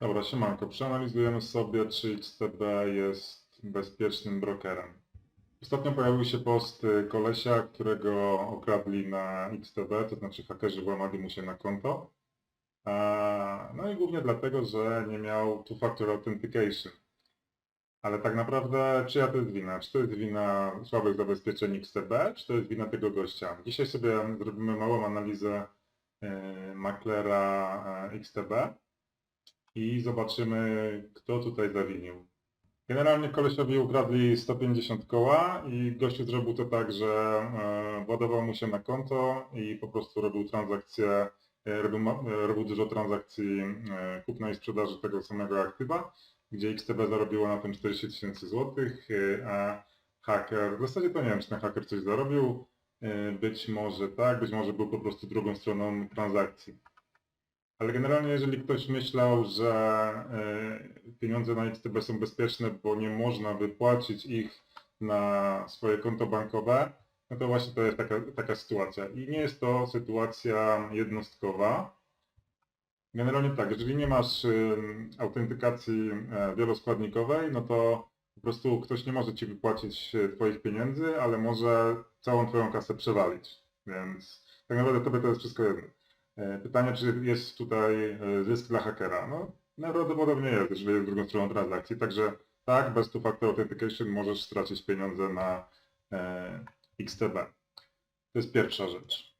Dobra, siemanko. Przeanalizujemy sobie, czy XTB jest bezpiecznym brokerem. Ostatnio pojawił się post y, kolesia, którego okradli na XTB, to znaczy hakerzy włamali mu się na konto. No i głównie dlatego, że nie miał two-factor authentication. Ale tak naprawdę, czyja to jest wina? Czy to jest wina słabych zabezpieczeń XTB, czy to jest wina tego gościa? Dzisiaj sobie zrobimy małą analizę y, maklera y, XTB i zobaczymy, kto tutaj zawinił. Generalnie kolesiowi ukradli 150 koła i gościu zrobił to tak, że e, władował mu się na konto i po prostu robił transakcje, e, robił, e, robił dużo transakcji kupna i sprzedaży tego samego aktywa, gdzie XTB zarobiło na tym 40 tysięcy złotych, a haker, w zasadzie to nie wiem, czy ten haker coś zarobił, być może tak, być może był po prostu drugą stroną transakcji. Ale generalnie jeżeli ktoś myślał, że e, pieniądze na XTB są bezpieczne, bo nie można wypłacić ich na swoje konto bankowe, no to właśnie to jest taka, taka sytuacja. I nie jest to sytuacja jednostkowa. Generalnie tak, jeżeli nie masz autentykacji e, wieloskładnikowej, no to po prostu ktoś nie może Ci wypłacić e, Twoich pieniędzy, ale może całą Twoją kasę przewalić. Więc tak naprawdę Tobie to jest wszystko jedno. E, Pytanie, czy jest tutaj e, zysk dla hakera? No, prawdopodobnie jest, jeżeli jest drugą stroną transakcji. Także tak, bez two-factor authentication możesz stracić pieniądze na e, XTB. To jest pierwsza rzecz.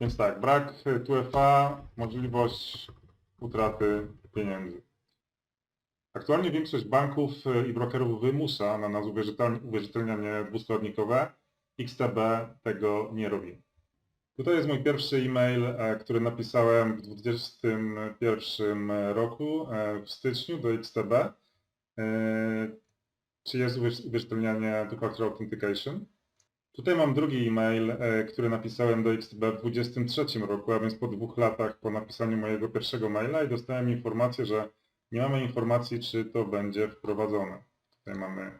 Więc tak, brak 2FA, możliwość utraty pieniędzy. Aktualnie większość banków e, i brokerów wymusza na nas uwierzytel- uwierzytelnianie dwuskładnikowe. XTB tego nie robi. Tutaj jest mój pierwszy e-mail, e, który napisałem w 2021 roku, e, w styczniu do XTB. E, Czy jest uwierz- uwierzytelnianie two-factor authentication? Tutaj mam drugi e-mail, który napisałem do XTB w 2023 roku, a więc po dwóch latach po napisaniu mojego pierwszego maila i dostałem informację, że nie mamy informacji, czy to będzie wprowadzone. Tutaj mamy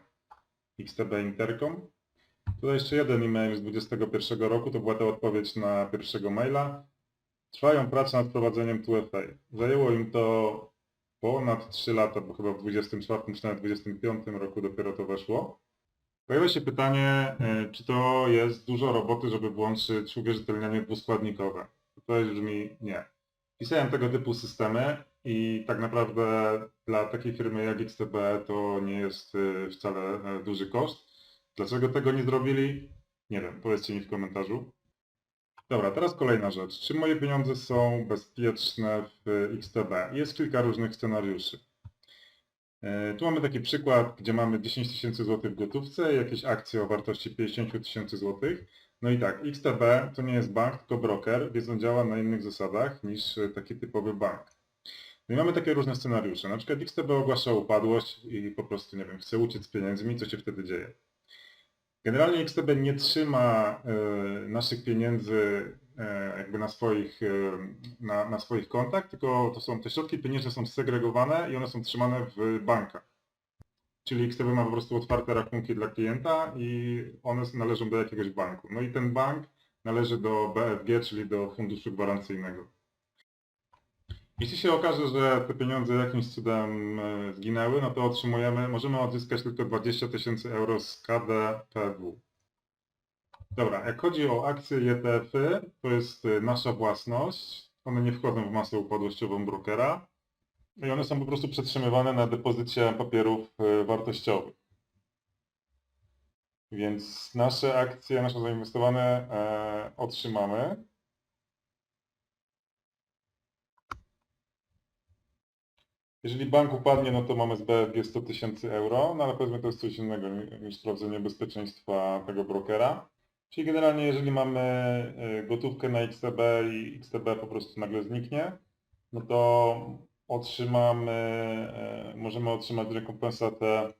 XTB Intercom. Tutaj jeszcze jeden e-mail z 2021 roku, to była ta odpowiedź na pierwszego maila. Trwają prace nad wprowadzeniem 2FA. Zajęło im to ponad 3 lata, bo chyba w 24 czy nawet 25 roku dopiero to weszło. Pojawia się pytanie, e, czy to jest dużo roboty, żeby włączyć uwierzytelnianie dwuskładnikowe. Odpowiedź brzmi nie. Pisałem tego typu systemy i tak naprawdę dla takiej firmy jak XTB to nie jest e, wcale e, duży koszt. Dlaczego tego nie zrobili? Nie wiem, powiedzcie mi w komentarzu. Dobra, teraz kolejna rzecz. Czy moje pieniądze są bezpieczne w XTB? Jest kilka różnych scenariuszy. E, Tu mamy taki przykład, gdzie mamy 10 tysięcy złotych w gotówce i jakieś akcje o wartości 50 tysięcy złotych. No i tak, XTB to nie jest bank, tylko broker, więc on działa na innych zasadach niż e, taki typowy bank. No i mamy takie różne scenariusze. Na przykład XTB ogłasza upadłość i po prostu, nie wiem, chce uciec z pieniędzmi, co się wtedy dzieje? Generalnie XTB nie trzyma e, naszych pieniędzy e, jakby na swoich, e, na, na swoich kontach, tylko to są te środki pieniężne są segregowane i one są trzymane w bankach. Czyli XTB ma po prostu otwarte rachunki dla klienta i one należą do jakiegoś banku. No i ten bank należy do BFG, czyli do Funduszu Gwarancyjnego. Jeśli się okaże, że te pieniądze jakimś cudem e, zginęły, no to otrzymujemy, możemy odzyskać tylko 20 tysięcy euro z KDPW. Dobra, jak chodzi o akcje ETF-y, to jest e, nasza własność. One nie wchodzą w masę upadłościową brokera i one są po prostu przetrzymywane na depozycie papierów e, wartościowych. Więc nasze akcje, nasze zainwestowane e, otrzymamy. Jeżeli bank upadnie, no to mamy z BFG 100 tysięcy euro, no ale powiedzmy to jest coś innego ni- niż sprawdzenie bezpieczeństwa tego brokera. Czyli generalnie jeżeli mamy e, gotówkę na XTB i XTB po prostu nagle zniknie, no to otrzymamy, e, możemy otrzymać rekompensatę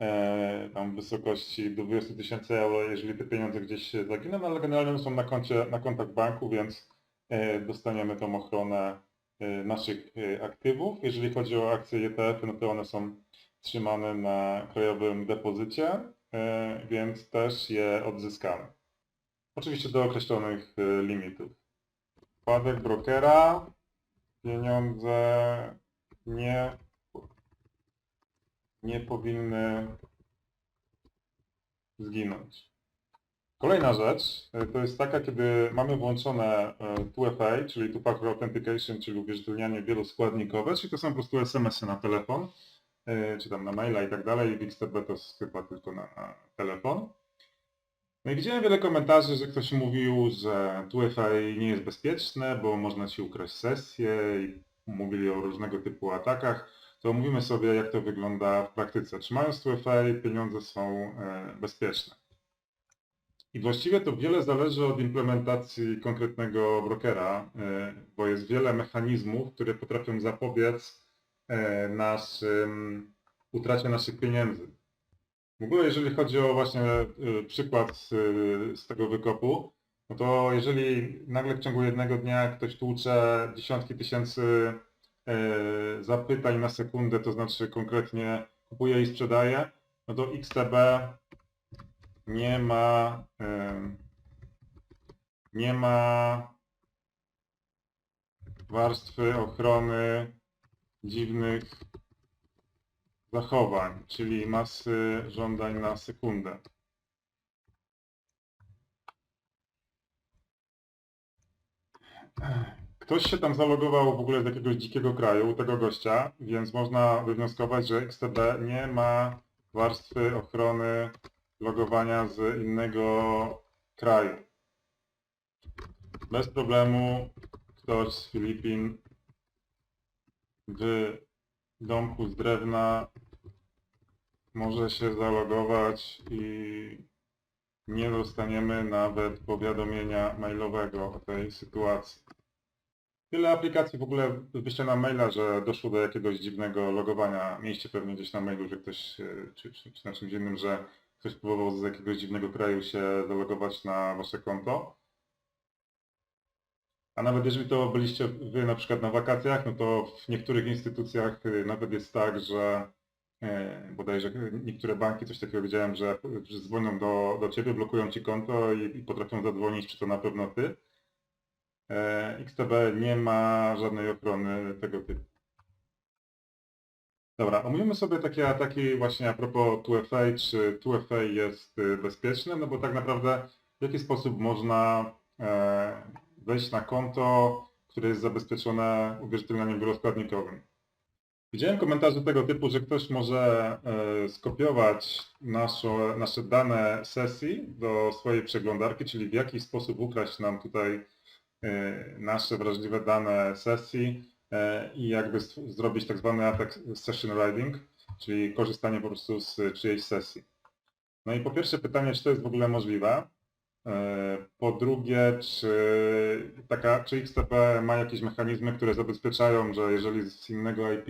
e, tam w wysokości do 20 tysięcy euro, jeżeli te pieniądze gdzieś zaginą, ale generalnie są na koncie, na kontach banku, więc dostaniemy tą ochronę naszych e, aktywów. Jeżeli chodzi o akcje ETF, no to one są trzymane na krajowym depozycie, e, więc też je odzyskamy. Oczywiście do określonych e, limitów. Spadek brokera, pieniądze nie, nie powinny zginąć. Kolejna rzecz e, to jest taka, kiedy mamy włączone e, 2FA, czyli Two-Factor Authentication, czyli uwierzytelnianie wieloskładnikowe, czyli to są po prostu SMS-y na telefon, e, czy tam na maila i tak dalej. XTB to jest chyba tylko na, telefon. No i widziałem wiele komentarzy, że ktoś mówił, że 2FA nie jest bezpieczne, bo można ci ukraść sesję i mówili o różnego typu atakach. To omówimy sobie, jak to wygląda w praktyce. Czy mając 2FA pieniądze są bezpieczne? Właściwie to wiele zależy od implementacji konkretnego brokera, e, bo jest wiele mechanizmów, które potrafią zapobiec e, naszym, utracie naszych pieniędzy. W ogóle jeżeli chodzi o właśnie e, przykład z, z tego wykopu, no to jeżeli nagle w ciągu jednego dnia ktoś tłucze dziesiątki tysięcy zapytań na sekundę, to znaczy konkretnie kupuje i sprzedaje, no to XTB nie ma nie ma warstwy ochrony dziwnych zachowań, czyli masy żądań na sekundę. Ktoś się tam zalogował w ogóle z jakiegoś dzikiego kraju, tego gościa, więc można wywnioskować, że XTB nie ma warstwy ochrony logowania z innego kraju. Bez problemu ktoś z Filipin w domku z drewna może się zalogować i nie dostaniemy nawet powiadomienia mailowego o tej sytuacji. Wiele aplikacji w ogóle wyśle maila, że doszło do jakiegoś dziwnego logowania. Mieliście pewnie gdzieś na mailu, że ktoś, e, czy, czy, czy na czymś innym, że ktoś próbował z jakiegoś dziwnego kraju się zalogować na wasze konto. A nawet jeżeli to byliście wy na przykład na wakacjach, no to w niektórych instytucjach y, nawet jest tak, że e, bodajże niektóre banki, coś takiego widziałem, że, dzwonią do, do ciebie, blokują ci konto i, i potrafią zadzwonić, czy to na pewno ty. E, XTB nie ma żadnej ochrony tego typu. Dobra, omówimy sobie takie ataki właśnie a propos 2FA, czy 2FA jest y, bezpieczne, no bo tak naprawdę w jaki sposób można e, wejść na konto, które jest zabezpieczone uwierzytelnianiem wieloskładnikowym. Widziałem komentarze tego typu, że ktoś może e, skopiować nasze, nasze dane sesji do swojej przeglądarki, czyli w jaki sposób ukraść nam tutaj e, nasze wrażliwe dane sesji i jakby zrobić tak zwany atak session riding, czyli korzystanie po prostu z czyjejś sesji. No i po pierwsze pytanie, czy to jest w ogóle możliwe? E, Po drugie, czy, taka, czy XTP ma jakieś mechanizmy, które zabezpieczają, że jeżeli z innego IP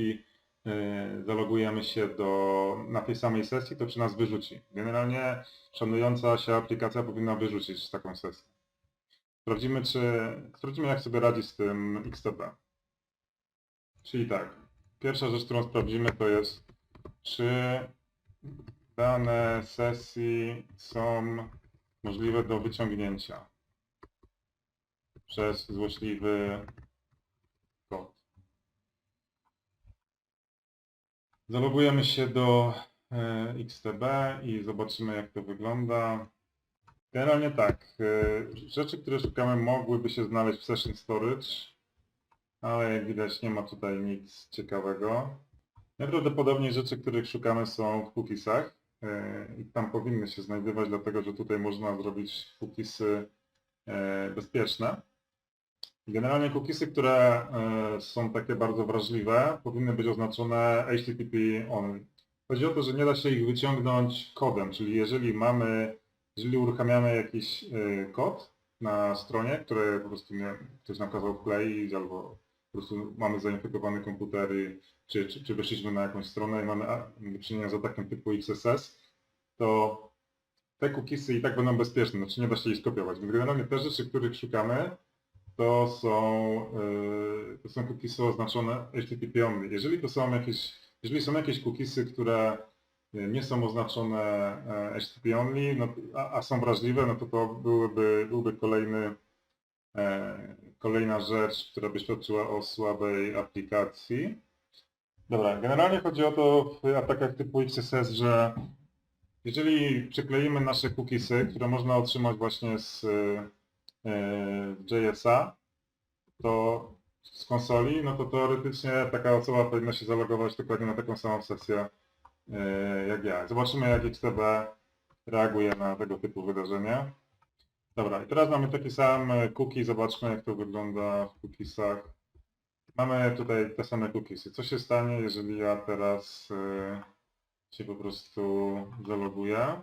e, zalogujemy się do, na tej samej sesji, to czy nas wyrzuci? Generalnie szanująca się aplikacja powinna wyrzucić taką sesję. Sprawdzimy, czy, sprawdzimy jak sobie radzi z tym XTP. Czyli tak, pierwsza rzecz, którą sprawdzimy to jest, czy dane sesji są możliwe do wyciągnięcia przez złośliwy kod. Zalogujemy się do e, XTB i zobaczymy jak to wygląda. Generalnie tak, e, rzeczy, które szukamy mogłyby się znaleźć w Session Storage, ale jak widać nie ma tutaj nic ciekawego. Najprawdopodobniej rzeczy, których szukamy są w cookiesach e, i tam powinny się znajdować, dlatego że tutaj można zrobić cookiesy e, bezpieczne. Generalnie cookiesy, które e, są takie bardzo wrażliwe, powinny być oznaczone HTTP only. Chodzi o to, że nie da się ich wyciągnąć kodem, czyli jeżeli mamy, jeżeli uruchamiamy jakiś kod na stronie, które po prostu nie, ktoś nam kazał wkleić albo po prostu mamy zainfekowany komputer i czy, czy, czy weszliśmy na jakąś stronę i mamy do czynienia z atakiem typu XSS, to te cookiesy i tak będą bezpieczne, znaczy nie da się ich skopiować. Więc generalnie te rzeczy, których szukamy, to są, yy, to są cookiesy oznaczone HTTP only. Jeżeli to są jakieś, jeżeli są jakieś cookiesy, które yy, nie są oznaczone e, HTTP only, no, a, a są wrażliwe, no to to byłyby, byłby kolejny, e, kolejna rzecz, która by świadczyła o słabej aplikacji. Dobra, generalnie chodzi o to w atakach typu XSS, że jeżeli przykleimy nasze cookiesy, które można otrzymać właśnie z e, JS-a, to z konsoli, no to teoretycznie taka osoba powinna się zalogować dokładnie na taką samą sesję e, jak ja. Zobaczymy jak XTB reaguje na tego typu wydarzenie. Dobra, i teraz mamy taki sam cookie, zobaczmy jak to wygląda w cookiesach. Mamy tutaj te same cookiesy. Co się stanie, jeżeli ja teraz e, się po prostu zaloguję?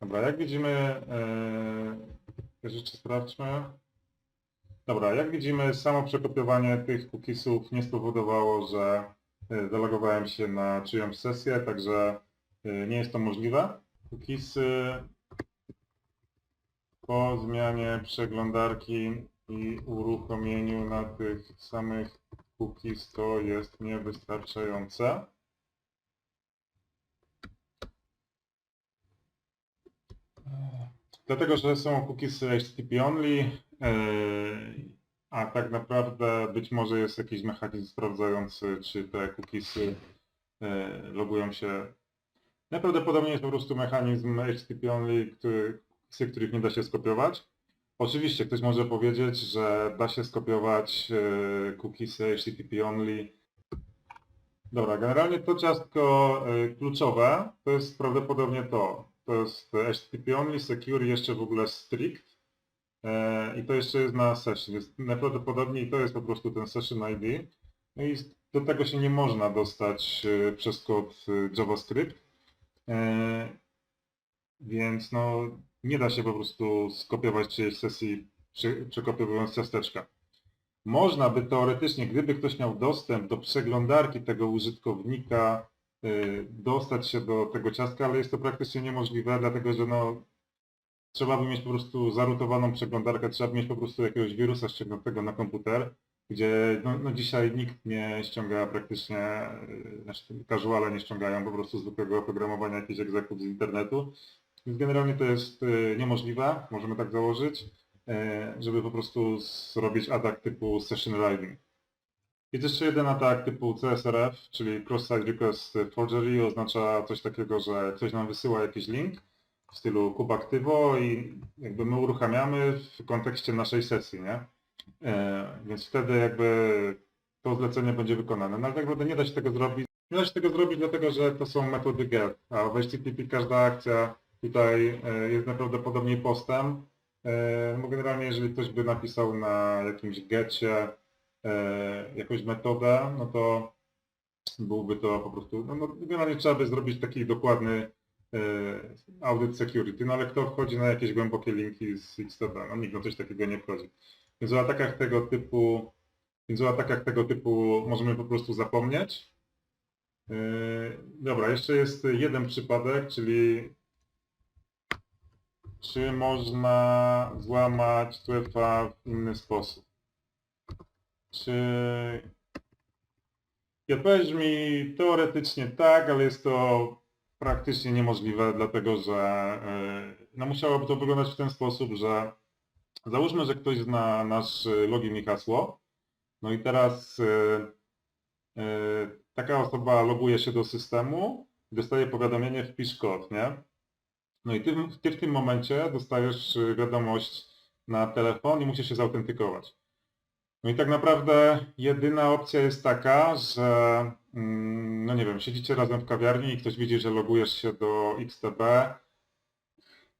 Dobra, jak widzimy, e, te rzeczy sprawdźmy. Dobra, jak widzimy, samo przekopiowanie tych cookiesów nie spowodowało, że e, zalogowałem się na czyjąś sesję, także e, nie jest to możliwe. Cookiesy po zmianie przeglądarki i uruchomieniu na tych samych cookies to jest niewystarczające. Dlatego, że są cookiesy HTTP only, yy, a tak naprawdę być może jest jakiś mechanizm sprawdzający, czy te cookiesy yy, logują się. Najprawdopodobniej jest po prostu mechanizm HTTP only, który, cookiesy, których nie da się skopiować. Oczywiście ktoś może powiedzieć, że da się skopiować yy, cookiesy HTTP only. Dobra, generalnie to ciastko yy, kluczowe to jest prawdopodobnie to. To jest HTTP only, secure jeszcze w ogóle strict. E, I to jeszcze jest na session, więc najprawdopodobniej to jest po prostu ten session ID. No i do tego się nie można dostać e, przez kod e, JavaScript. E, Więc no nie da się po prostu skopiować czyjejś sesji przy- przekopiowując ciasteczka. Można by teoretycznie, gdyby ktoś miał dostęp do przeglądarki tego użytkownika, y, dostać się do tego ciastka, ale jest to praktycznie niemożliwe, dlatego że no, trzeba by mieć po prostu zarutowaną przeglądarkę, trzeba by mieć po prostu jakiegoś wirusa ściągniętego na komputer, gdzie no, no dzisiaj nikt nie ściąga praktycznie, y, znaczy casuale nie ściągają po prostu zwykłego oprogramowania jakiś egzekut z internetu. Więc generalnie to jest y, niemożliwe, możemy tak założyć, y, żeby po prostu zrobić atak typu session riding. Jest jeszcze jeden atak typu CSRF, czyli Cross-Site Request Forgery, oznacza coś takiego, że ktoś nam wysyła jakiś link w stylu kubaktywo i jakby my uruchamiamy w kontekście naszej sesji, nie? E, więc wtedy jakby to zlecenie będzie wykonane. No ale tak naprawdę nie da się tego zrobić. Nie da się tego zrobić dlatego, że to są metody get, a w HTTP każda akcja tutaj e, jest najprawdopodobniej postem. E, Bo generalnie jeżeli ktoś by napisał na jakimś getcie e, jakąś metodę, no to byłby to po prostu, no, no generalnie trzeba by zrobić taki dokładny audit security, no ale kto wchodzi na jakieś głębokie linki z XTB? No nikt na coś takiego nie wchodzi. Więc o atakach tego typu, więc o atakach tego typu możemy po prostu zapomnieć. Dobra, jeszcze jest jeden przypadek, czyli czy można złamać TUEFA w inny sposób? Czy... I odpowiedź mi teoretycznie tak, ale jest to praktycznie niemożliwe, dlatego że e, no musiałoby to wyglądać w ten sposób, że załóżmy, że ktoś zna nasz login i hasło, no i teraz e, e, taka osoba loguje się do systemu, dostaje powiadomienie wpisz kod, nie? No i ty, ty w tym momencie dostajesz y, wiadomość na telefon i musisz się zautentykować. No i tak naprawdę jedyna opcja jest taka, że mm, no nie wiem, siedzicie razem w kawiarni i ktoś widzi, że logujesz się do XTB.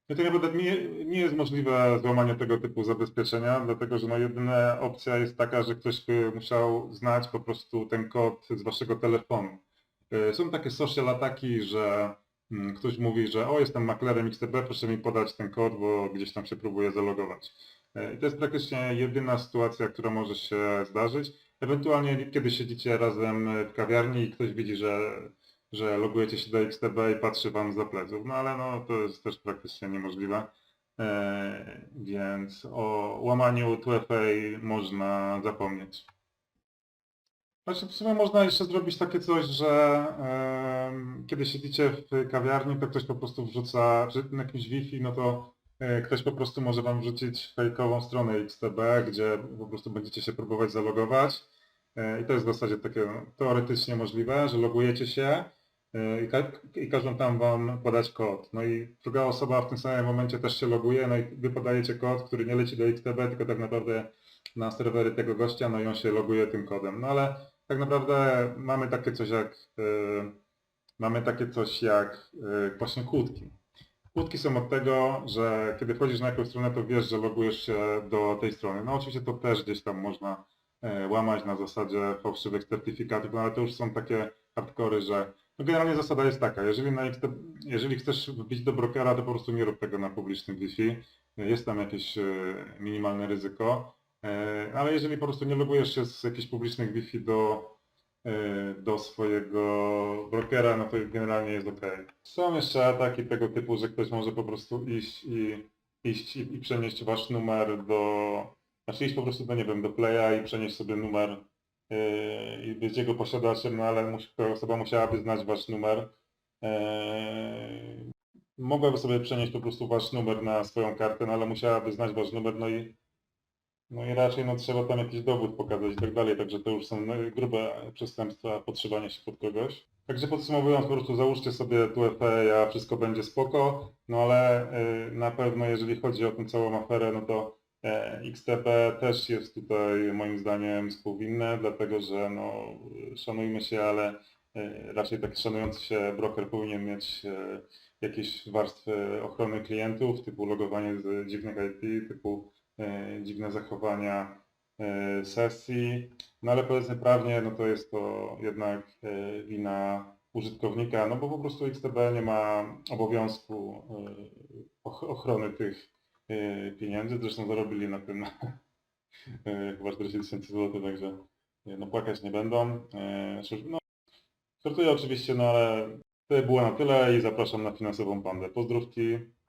No tak naprawdę nie, nie jest możliwe złamanie tego typu zabezpieczenia, dlatego że no jedyna opcja jest taka, że ktoś by musiał znać po prostu ten kod z waszego telefonu. Y, Są takie social ataki, że Ktoś mówi, że o jestem maklerem XTB, proszę mi podać ten kod, bo gdzieś tam się próbuje zalogować. E, I to jest praktycznie jedyna sytuacja, która może się zdarzyć. Ewentualnie kiedy siedzicie razem w kawiarni i ktoś widzi, że, że logujecie się do XTB i patrzy wam za pleców. No ale no, to jest też praktycznie niemożliwe. E, Więc o łamaniu 2FA można zapomnieć. Znaczy w sumie można jeszcze zrobić takie coś, że kiedy siedzicie w kawiarni, to ktoś po prostu wrzuca, na jakimś Wi-Fi, no to e, ktoś po prostu może wam wrzucić fejkową stronę XTB, gdzie po prostu będziecie się próbować zalogować. E, I to jest w zasadzie takie teoretycznie możliwe, że logujecie się e, i, ka i każą tam wam podać kod. No i druga osoba w tym samym momencie też się loguje, no i wy podajecie kod, który nie leci do XTB, tylko tak naprawdę na serwery tego gościa, no i on się loguje tym kodem. No ale tak naprawdę mamy takie coś jak e, mamy takie coś jak e, właśnie kłódki. Kłódki są od tego, że kiedy wchodzisz na jakąś stronę, to wiesz, że logujesz się do tej strony. No oczywiście to też gdzieś tam można e, łamać na zasadzie fałszywych certyfikatów, no ale to już są takie hardcory, że no generalnie zasada jest taka, jeżeli, na jeżeli chcesz wbić do brokera, to po prostu nie rób tego na publicznym Wi-Fi. Jest tam jakieś e, minimalne ryzyko, ale jeżeli po prostu nie logujesz się z jakichś publicznych Wi-Fi do, e, do swojego brokera, no to generalnie jest ok. Są jeszcze ataki tego typu, że ktoś może po prostu iść i iść i, i przenieść wasz numer do, znaczy iść po prostu do, nie wiem, do playa i przenieść sobie numer yy, i być jego posiadaczem, no ale musi, osoba musiałaby znać wasz numer. Mogłaby sobie przenieść po prostu wasz numer na swoją kartę, no ale musiałaby znać wasz numer, no i no i raczej no, trzeba tam jakiś dowód pokazać i tak dalej, także to już są no, grube przestępstwa podszywania się pod kogoś. Także podsumowując, po prostu załóżcie sobie tu FE, a wszystko będzie spoko, no ale y, na pewno jeżeli chodzi o tę całą aferę, no to e, XTB też jest tutaj moim zdaniem współwinne, dlatego że no szanujmy się, ale e, raczej taki szanujący się broker powinien mieć e, jakieś warstwy ochrony klientów, typu logowanie z dziwnych IP, typu dziwne zachowania e, sesji, no ale powiedzmy prawnie, no to jest to jednak e, wina użytkownika, no bo po prostu XTB nie ma obowiązku e, och- ochrony tych e, pieniędzy, zresztą zarobili na tym e, chyba 40 tysięcy złotych, także e, no płakać nie będą. E, No, żartuję oczywiście, no ale to było na tyle i zapraszam na finansową pandę. Pozdrówki.